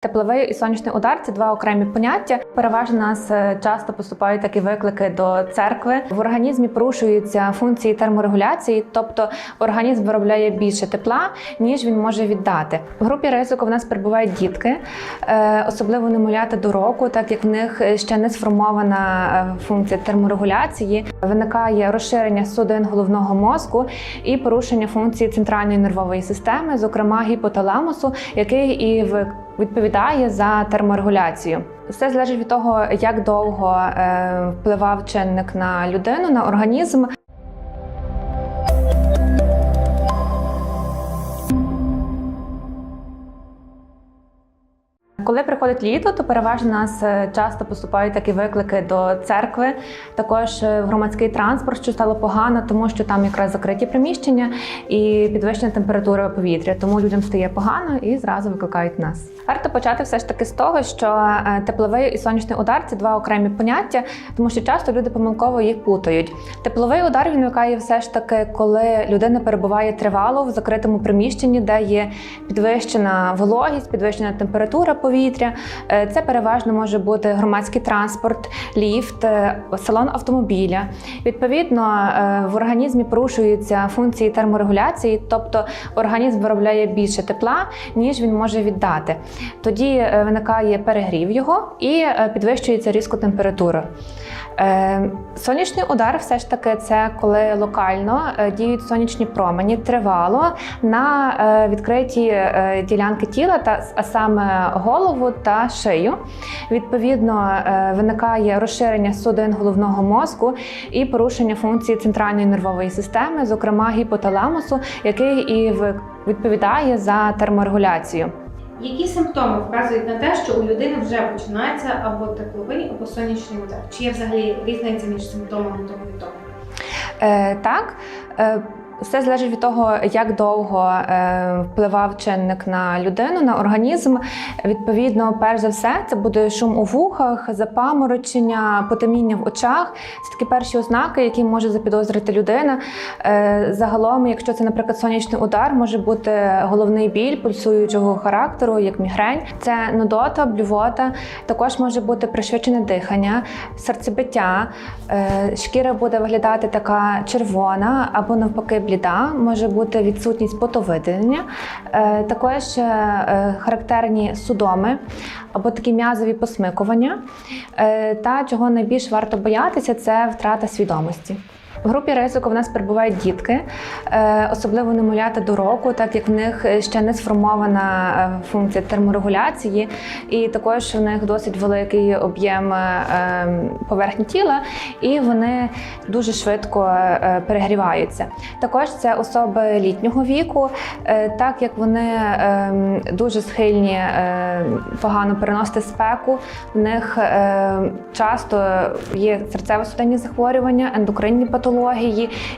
Тепловий і сонячний удар це два окремі поняття. Переважно нас е, часто поступають такі виклики до церкви. В організмі порушуються функції терморегуляції, тобто організм виробляє більше тепла, ніж він може віддати. В групі ризику в нас перебувають дітки, е, особливо немовляти до року, так як в них ще не сформована е, функція терморегуляції. Виникає розширення судин головного мозку і порушення функції центральної нервової системи, зокрема гіпоталамусу, який і в відповідає за терморегуляцію. Все залежить від того, як довго е, впливав чинник на людину, на організм. Коли приходить літо, то переважно нас е, часто поступають такі виклики до церкви, також е, громадський транспорт, що стало погано, тому що там якраз закриті приміщення і підвищена температура повітря. Тому людям стає погано і зразу викликають нас. Варто почати все ж таки з того, що е, тепловий і сонячний удар це два окремі поняття, тому що часто люди помилково їх путають. Тепловий удар він виникає все ж таки, коли людина перебуває тривало в закритому приміщенні, де є підвищена вологість, підвищена температура повітря. Е, Це переважно може бути громадський транспорт, ліфт, е, салон автомобіля. Відповідно, е, в організмі порушуються функції терморегуляції, тобто організм виробляє більше тепла, ніж він може віддати. Тоді виникає перегрів його і підвищується різко температура. Сонячний удар все ж таки це коли локально діють сонячні промені тривало на відкриті ділянки тіла, та а саме голову та шию. Відповідно, е, виникає розширення судин головного мозку і порушення функції центральної нервової системи, зокрема гіпоталамусу, який і відповідає за терморегуляцію. Які симптоми вказують на те, що у людини вже починається або тепловий, або сонячний удар? Чи є взагалі різниця між симптомами того і того? Е, так. Е, все залежить від того, як довго е, впливав чинник на людину, на організм. Відповідно, перш за все, це буде шум у вухах, запаморочення, потеміння в очах. Це такі перші ознаки, які може запідозрити людина. Е, загалом, якщо це, наприклад, сонячний удар, може бути головний біль пульсуючого характеру, як мігрень. Це нудота, блювота. Також може бути пришвидшене дихання, серцебиття. Е, шкіра буде виглядати така червона або навпаки бліда, може бути відсутність потовиділення, Е, також е, характерні судоми або такі м'язові посмикування. Е, Та чого найбільш варто боятися, це втрата свідомості. В групі ризику в нас перебувають дітки, е, особливо немовляти до року, так як в них ще не сформована е, функція терморегуляції, і також у них досить великий об'єм е, поверхні тіла, і вони дуже швидко е, перегріваються. Також це особи літнього віку, е, так як вони е, дуже схильні е, погано переносити спеку, в них е, часто є серцево-судинні захворювання, ендокринні патології,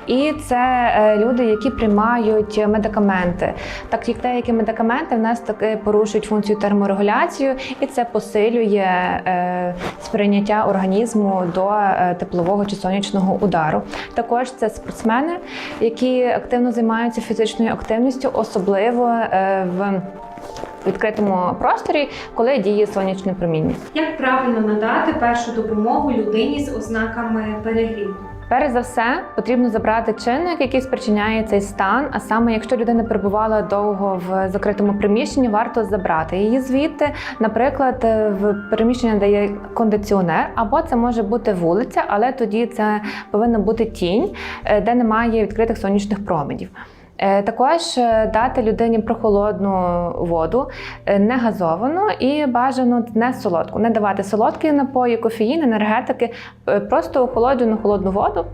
і це е, люди, які приймають медикаменти. Так як деякі медикаменти в нас таки порушують функцію терморегуляцію, і це посилює е, сприйняття організму до е, теплового чи сонячного удару. Також це спортсмени, які активно займаються фізичною активністю, особливо в відкритому просторі, коли діє сонячне проміння. Як правильно надати першу допомогу людині з ознаками перегріву? Перш за все, потрібно забрати чинник, який спричиняє цей стан. А саме, якщо людина перебувала довго в закритому приміщенні, варто забрати її звідти, наприклад, в приміщення, де є кондиціонер, або це може бути вулиця, але тоді це повинна бути тінь, е, де немає відкритих сонячних променів. Е, Також е, дати людині прохолодну воду, е, не газовану і бажано не солодку. Не давати солодкі напої, кофеїн, енергетики, просто охолоджену холодну воду.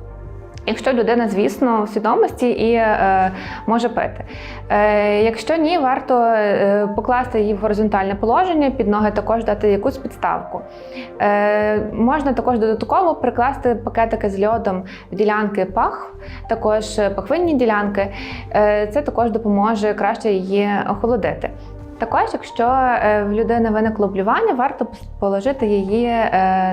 Якщо людина, звісно, в свідомості і е, може пити. Е, якщо ні, варто е, покласти її в горизонтальне положення, під ноги також дати якусь підставку. Е, можна також додатково прикласти пакетики з льодом в ділянки пах, також пахвинні ділянки. Е, це також допоможе краще її охолодити. Також, якщо е, в людини виникло блювання, варто положити її е,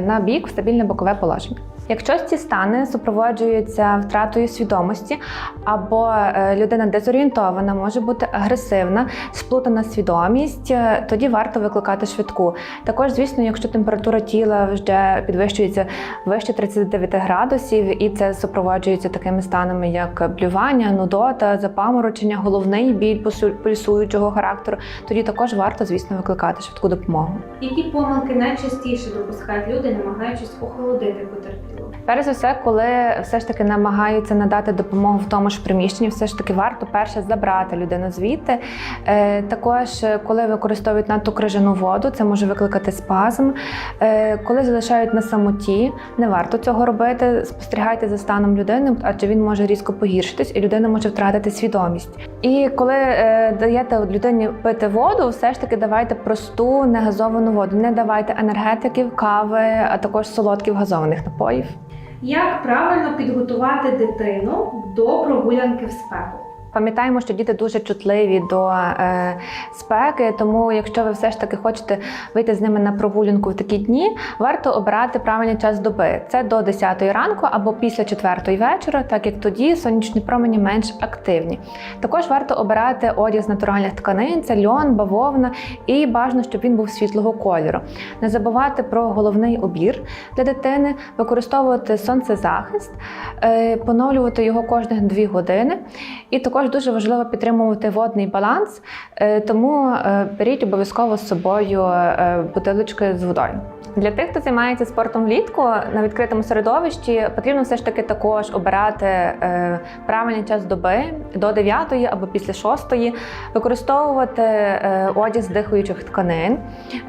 на бік в стабільне бокове положення. Якщо ці стани супроводжуються втратою свідомості, або е, людина дезорієнтована, може бути агресивна, сплутана свідомість, е, тоді варто викликати швидку. Також, звісно, якщо температура тіла вже підвищується вище 39 градусів, і це супроводжується такими станами, як блювання, нудота, запаморочення, головний біль пульсу- пульсуючого характеру, тоді також варто, звісно, викликати швидку допомогу. Які помилки найчастіше допускають люди, намагаючись охолодити потерпілого? Перш за все, коли все ж таки намагаються надати допомогу в тому ж приміщенні, все ж таки варто перше забрати людину звідти. Е, також, е, коли використовують надто крижану воду, це може викликати спазм. Е, коли залишають на самоті, не варто цього робити. Спостерігайте за станом людини, адже він може різко погіршитись, і людина може втратити свідомість. І коли даєте людині пити воду, все ж таки давайте просту негазовану воду. Не давайте енергетиків, кави, а також солодких газованих напоїв. Як правильно підготувати дитину до прогулянки в спеку? Пам'ятаємо, що діти дуже чутливі до е, спеки, тому якщо ви все ж таки хочете вийти з ними на прогулянку в такі дні, варто обирати правильний час доби. Це до 10 ранку або після 4 вечора, так як тоді сонячні промені менш активні. Також варто обирати одяг з натуральних тканин, це льон, бавовна, і бажано, щоб він був світлого кольору. Не забувати про головний убір для дитини, використовувати сонцезахист, е, поновлювати його кожних 2 години. І також дуже важливо підтримувати водний баланс, е, тому е, беріть обов'язково з собою е, бутилочки з водою. Для тих, хто займається спортом влітку на відкритому середовищі, потрібно все ж таки також обирати правильний час доби до 9 або після 6, використовувати одяг з дихаючих тканин.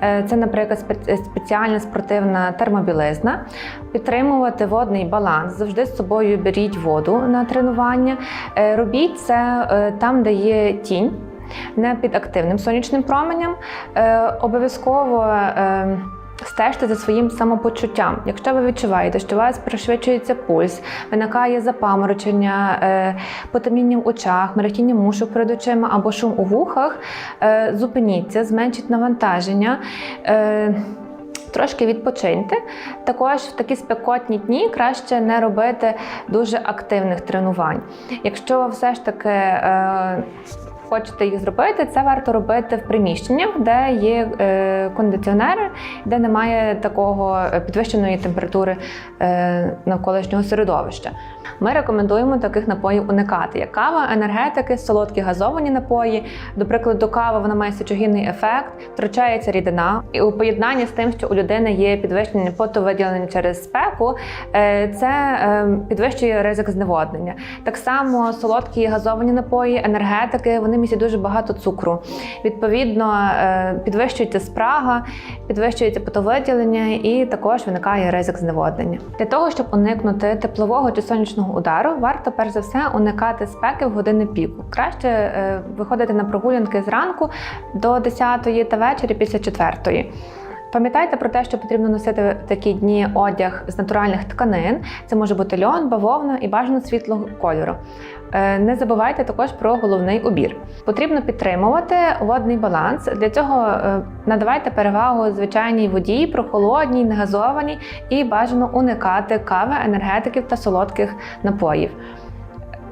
Це, наприклад, спеціальна спортивна термобілизна, підтримувати водний баланс. Завжди з собою беріть воду на тренування. Робіть це е, там, де є тінь. Не під активним сонячним променем. Е, обов'язково е, стежте за своїм самопочуттям. Якщо ви відчуваєте, що у вас пришвидшується пульс, виникає запаморочення, потемніння в очах, мерехтіння мушок перед очима або шум у вухах, зупиніться, зменшіть навантаження. Трошки відпочиньте. Також в такі спекотні дні краще не робити дуже активних тренувань. Якщо все ж таки е, хочете їх зробити, це варто робити в приміщеннях, де є е, кондиціонери, де немає такого е, підвищеної температури е, навколишнього середовища. Ми рекомендуємо таких напоїв уникати, як кава, енергетики, солодкі газовані напої. До прикладу, кава вона має сечогінний ефект, втрачається рідина. І у поєднанні з тим, що у людини є підвищення потовиділення через спеку, це підвищує ризик зневоднення. Так само солодкі газовані напої, енергетики, вони містять дуже багато цукру. Відповідно, е, підвищується спрага, підвищується потовиділення і також виникає ризик зневоднення. Для того, щоб уникнути теплового чи сонячного удару, варто перш за все уникати спеки в години піку. Краще е, виходити на прогулянки зранку до 10 та ввечері після 4. Пам'ятайте про те, що потрібно носити в такі дні одяг з натуральних тканин. Це може бути льон, бавовна і бажано світлого кольору. Е, Не забувайте також про головний убір. Потрібно підтримувати водний баланс. Для цього е, надавайте перевагу звичайній воді, прохолодній, негазованій і бажано уникати кави, енергетиків та солодких напоїв.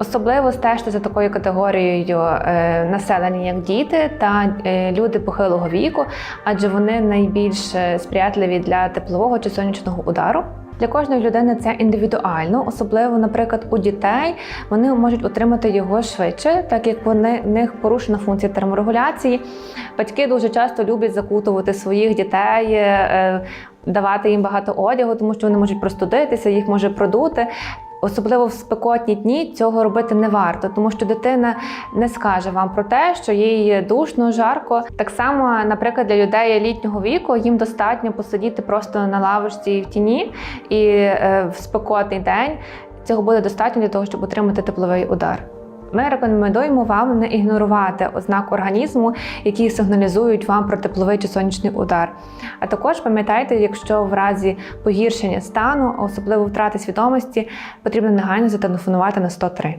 Особливо стежте за такою категорією е, населення, як діти та е, люди похилого віку, адже вони найбільш е, сприятливі для теплового чи сонячного удару. Для кожної людини це індивідуально, особливо, наприклад, у дітей вони можуть отримати його швидше, так як вони в них порушена функція терморегуляції. Батьки дуже часто люблять закутувати своїх дітей. Давати їм багато одягу, тому що вони можуть простудитися, їх може продути. Особливо в спекотні дні цього робити не варто, тому що дитина не скаже вам про те, що їй душно, жарко. Так само, наприклад, для людей літнього віку їм достатньо посидіти просто на лавочці в тіні і е, в спекотний день цього буде достатньо для того, щоб отримати тепловий удар. Ми рекомендуємо вам не ігнорувати ознак організму, які сигналізують вам про тепловий чи сонячний удар. А також пам'ятайте, якщо в разі погіршення стану, особливо втрати свідомості, потрібно негайно зателефонувати на 103.